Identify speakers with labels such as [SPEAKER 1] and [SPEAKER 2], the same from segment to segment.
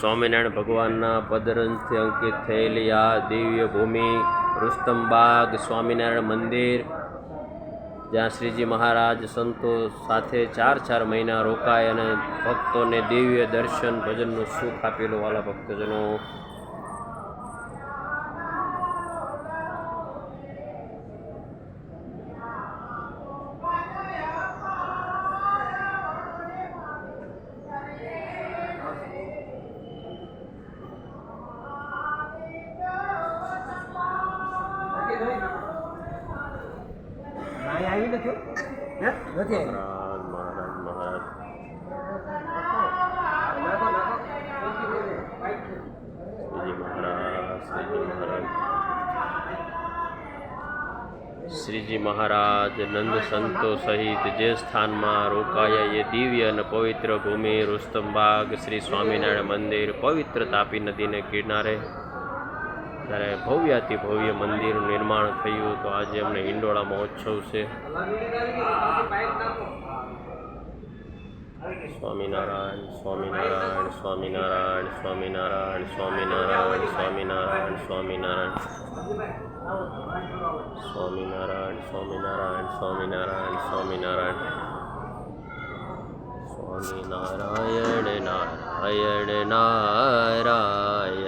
[SPEAKER 1] સ્વામિનારાયણ ભગવાનના પદરંથી અંકિત થયેલી આ દિવ્ય ભૂમિ, રુસ્તમબાગ સ્વામિનારાયણ મંદિર, જ્યાં શ્રીજી મહારાજ સંતો સાથે ચાર ચાર મહિના રોકાય અને ભક્તોને દિવ્ય દર્શન, ભજનનું સુખ આપેલું વાલા ભક્તજનો
[SPEAKER 2] આવી નથી હે? નથી
[SPEAKER 1] મહારાજ મહારાજ મહારાજ. શ્રીજી મહારાજ નંદ સંતો સહિત જે સ્થાનમાં રોકાયા એ દિવ્ય અને પવિત્ર ભૂમિ રુસ્તમબાગ શ્રી સ્વામિનારાયણ મંદિર પવિત્ર તાપી નદીને કિનારે ત્યારે ભવ્યાતિ ભવ્ય મંદિરનું નિર્માણ થયું તો આજે અમને હિંડોળા મહોત્સવ છે. સ્વામિનારાયણ સ્વામિનારાયણ સ્વામિનારાયણ સ્વામિનારાયણ સ્વામિનારાયણ સ્વામિનારાયણ સ્વામિનારાયણ. સ્વામિનારાયણ સ્વામિનારાયણ સ્વામિનારાયણ સ્વામિનારાયણ. સ્વામિનારાયણ, નારાયણ નારાયણ.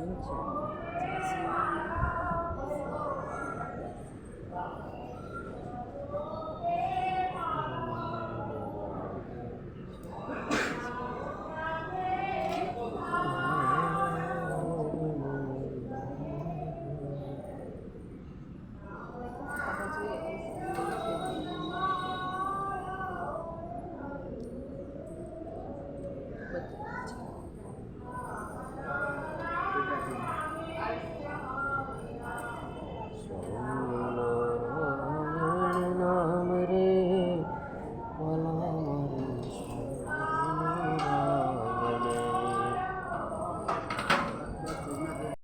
[SPEAKER 1] In